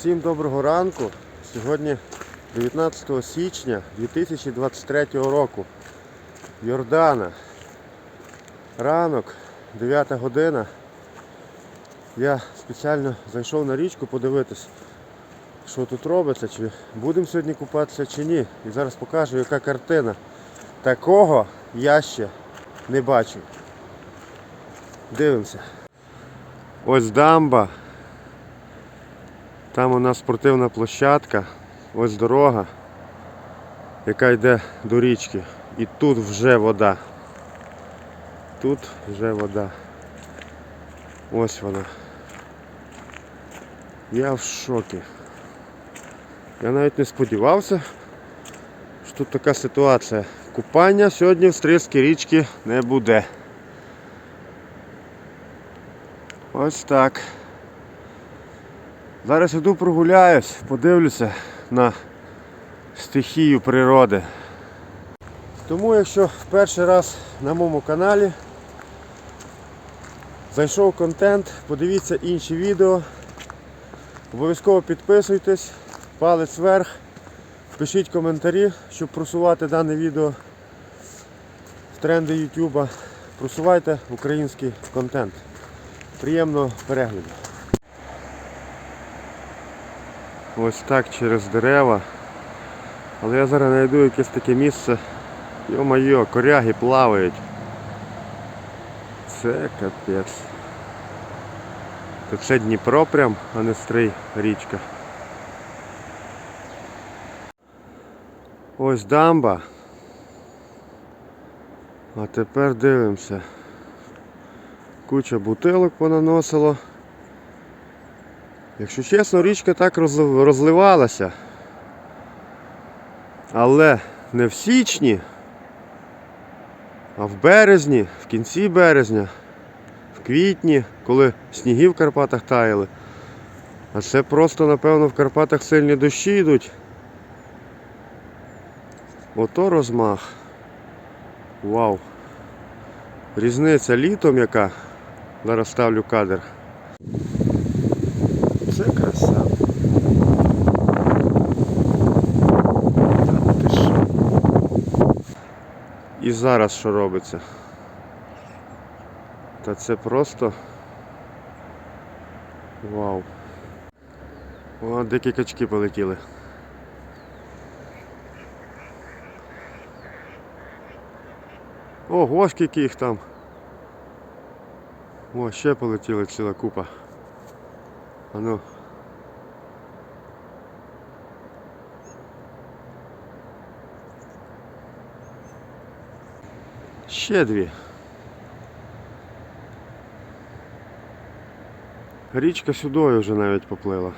Всім доброго ранку. Сьогодні 19 січня 2023 року. Йордана. Ранок, 9 година. Я спеціально зайшов на річку подивитись, що тут робиться, чи будемо сьогодні купатися чи ні. І зараз покажу, яка картина. Такого я ще не бачив. Дивимося. Ось дамба. Там у нас спортивна площадка, ось дорога, яка йде до річки. І тут вже вода. Тут вже вода. Ось вона. Я в шокі. Я навіть не сподівався, що тут така ситуація. Купання сьогодні в Стрийській річці не буде. Ось так. Зараз іду прогуляюсь, подивлюся на стихію природи. Тому якщо в перший раз на моєму каналі зайшов контент, подивіться інші відео. Обов'язково підписуйтесь, палець вверх, пишіть коментарі, щоб просувати дане відео в тренди YouTube. Просувайте український контент. Приємного перегляду. Ось так через дерева. Але я зараз знайду якесь таке місце. Йо-майо, коряги плавають. Це капець. То це Дніпро прям, а не стрий річка. Ось дамба. А тепер дивимося. Куча бутилок понаносило. Якщо чесно, річка так розливалася. Але не в січні, а в березні, в кінці березня, в квітні, коли сніги в Карпатах таяли. А це просто, напевно, в Карпатах сильні дощі йдуть. Ото розмах. Вау. Різниця літом яка. Зараз ставлю кадр. Це краса. Ти що? І зараз що робиться? Та це просто вау. О, дикі качки полетіли. Ого, скільки їх там. О, ще полетіла ціла купа. А ну. Ще дві. Річка сюдою вже навіть поплила.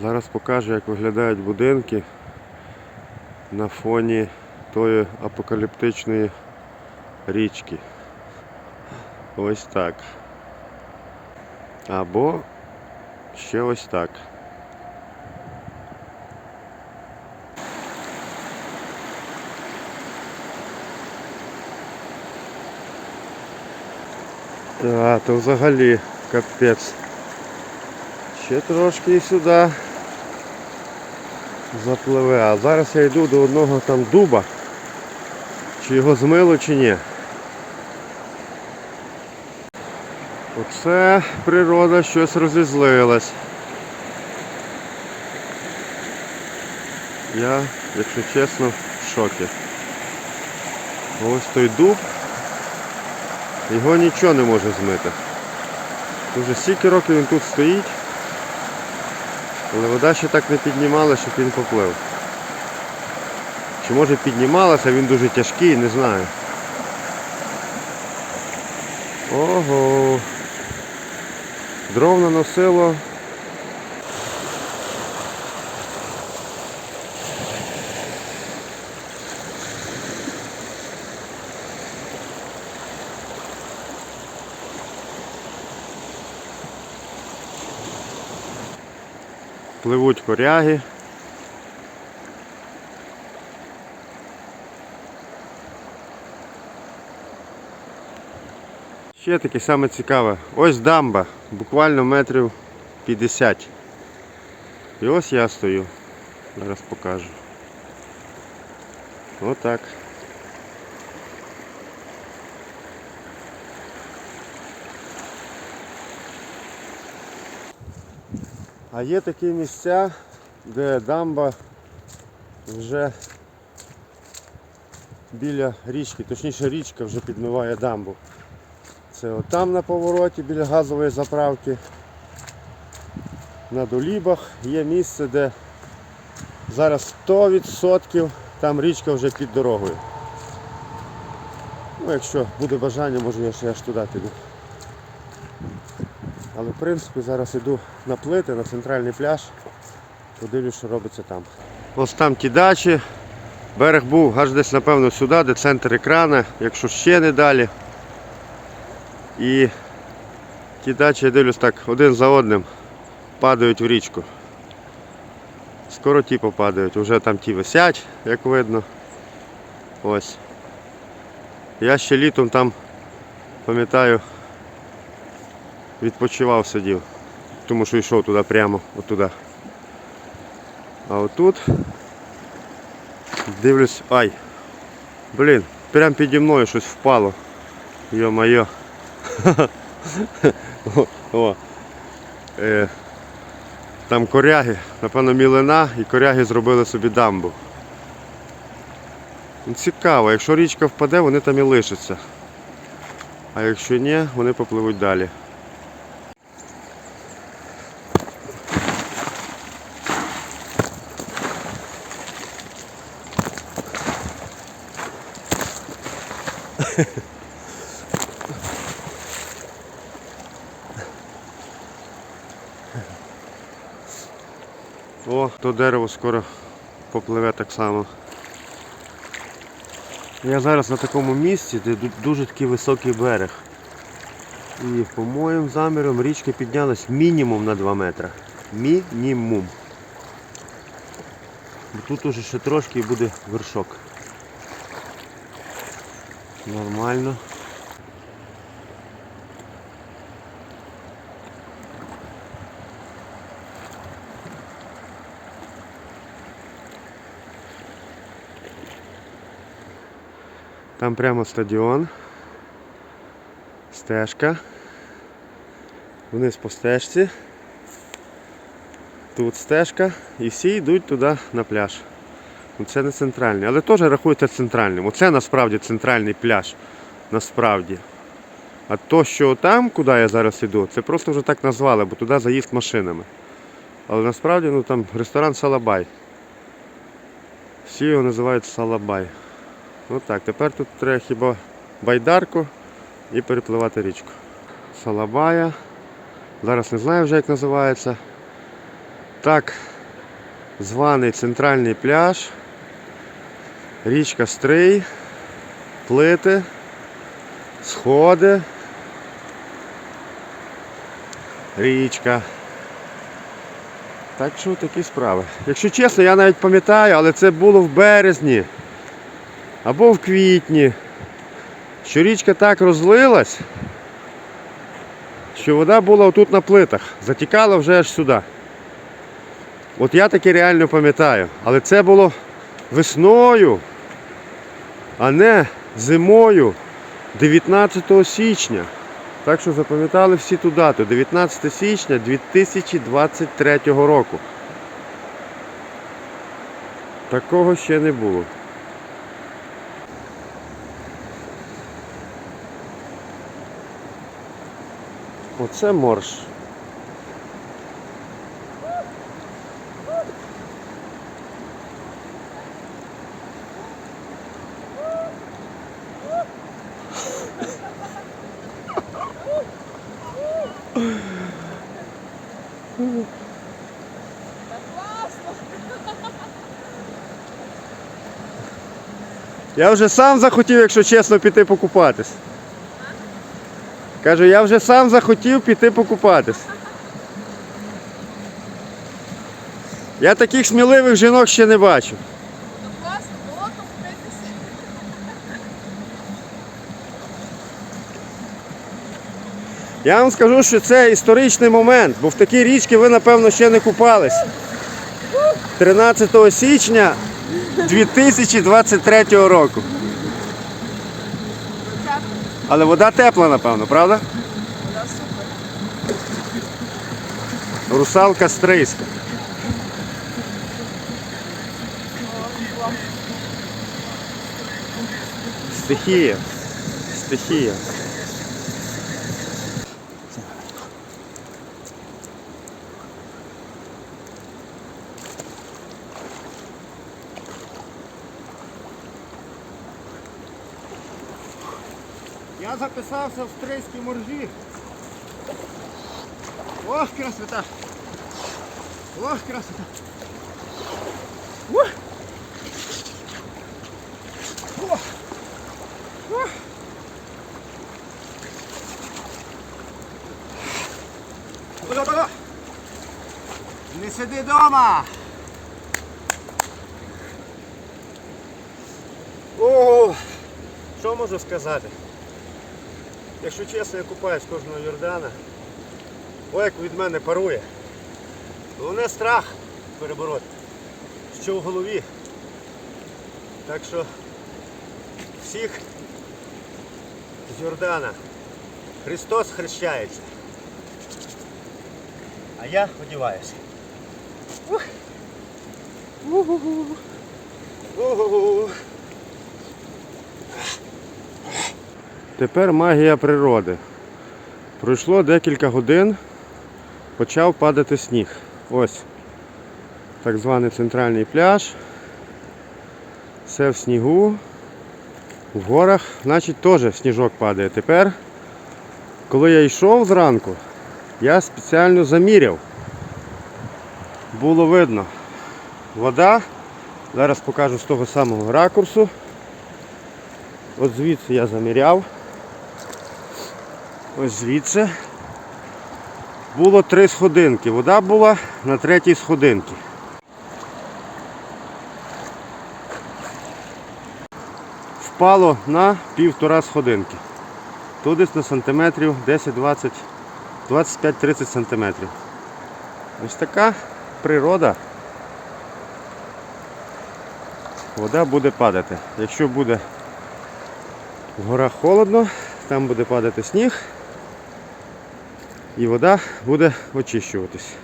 Зараз покажу, як виглядають будинки на фоні тої апокаліптичної річки. Ось так. Або ще ось так. Та, то взагалі капець. Ще трошки і сюди запливе. А зараз я йду до одного там дуба. Чи його змило, чи ні. Оце природа щось розізлилась. Я, якщо чесно, в шокі. Ось той дуб. Його нічого не може змити. Уже стільки років він тут стоїть, але вода ще так не піднімала, щоб він поплив. Чи може піднімалася, він дуже тяжкий, не знаю. Ого. Дров наносило. Пливуть коряги. Ще таке саме цікаве. Ось дамба, буквально метрів 50. І ось я стою. Зараз покажу. Отак. А є такі місця, де дамба вже біля річки, точніше річка вже підмиває дамбу. Це отам на повороті біля газової заправки. На долібах є місце, де зараз 100% там річка вже під дорогою. Ну, якщо буде бажання, може я ще аж туди піду. Але в принципі зараз йду на плити, на центральний пляж, подивлюсь, що робиться там. Ось там ті дачі. Берег був аж десь, напевно, сюди, де центр екрана, якщо ще не далі. І ті дачі, я дивлюсь так, один за одним падають в річку. Скоро ті попадають, вже там ті висять, як видно. Ось. Я ще літом там, пам'ятаю, відпочивав сидів, тому що йшов туди прямо, отуди. А отут дивлюсь, ай, блін, прямо піді мною щось впало. Йо-моє. О. Е, там коряги, напевно, мілина і коряги зробили собі дамбу. Ну, Цікаво, якщо річка впаде, вони там і лишаться. А якщо ні, вони попливуть далі. О, то дерево скоро попливе так само. Я зараз на такому місці, де дуже такий високий берег. І по моїм замірам річка піднялась мінімум на 2 метри. Мінімум. Тут уже ще трошки і буде вершок. Нормально. Там прямо стадіон. Стежка. Вниз по стежці. Тут стежка і всі йдуть туди на пляж. Це не центральний, але теж рахується центральним. Оце насправді центральний пляж. Насправді. А то, що там, куди я зараз йду, це просто вже так назвали, бо туди заїзд машинами. Але насправді ну, там ресторан Салабай. Всі його називають Салабай. Отак, тепер тут треба хіба байдарку і перепливати річку. Салабая. Зараз не знаю вже як називається. Так званий центральний пляж. Річка Стрий, плити, сходи. Річка. Так що такі справи. Якщо чесно, я навіть пам'ятаю, але це було в березні або в квітні, що річка так розлилась, що вода була отут на плитах, затікала вже аж сюди. От я таке реально пам'ятаю. Але це було весною, а не зимою 19 січня. Так що запам'ятали всі ту дату, 19 січня 2023 року. Такого ще не було. Оце морж. Я вже сам захотів, якщо чесно, піти покупатись. Кажу, я вже сам захотів піти покупатись. Я таких сміливих жінок ще не бачив. Я вам скажу, що це історичний момент, бо в такій річці ви, напевно, ще не купались. 13 січня 2023 року. Але вода тепла, напевно, правда? Вода супер. Русалка стрийська. Стихія. Стихія. Я записався в стрийські моржі. Ох, красота! Ох, красота! Ух! Не сиди дома! О, що можу сказати? Якщо чесно, я купаюсь кожного Йордана. Ой, як від мене парує. Головне страх перебороти. Що в голові. Так що всіх з Йордана. Христос хрещається. А я одіваюся. Ух. Ух-ух-ух. Тепер магія природи. Пройшло декілька годин, почав падати сніг. Ось так званий центральний пляж. Все в снігу. В горах, значить, теж сніжок падає. Тепер, коли я йшов зранку, я спеціально заміряв. Було видно. Вода. Зараз покажу з того самого ракурсу. От звідси я заміряв. Ось звідси. Було три сходинки. Вода була на третій сходинці. Впало на півтора сходинки. Тут десь на сантиметрів 10-20, 25-30 сантиметрів. Ось така природа. Вода буде падати. Якщо буде в горах холодно, там буде падати сніг і вода буде очищуватись.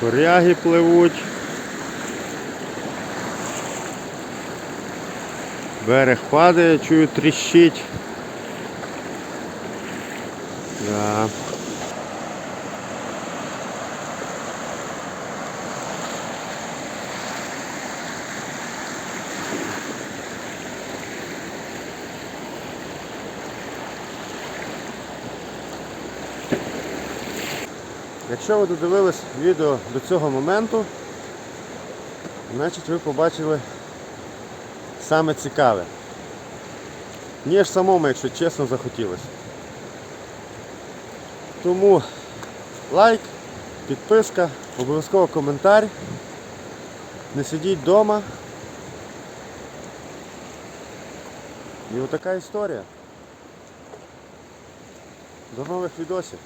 Коряги пливуть. Берег падає, чую, тріщить. Да. Якщо ви додивились відео до цього моменту, значить ви побачили саме цікаве. Мені ж самому, якщо чесно, захотілося. Тому лайк, підписка, обов'язково коментар. Не сидіть вдома. І отака історія. До нових відосів.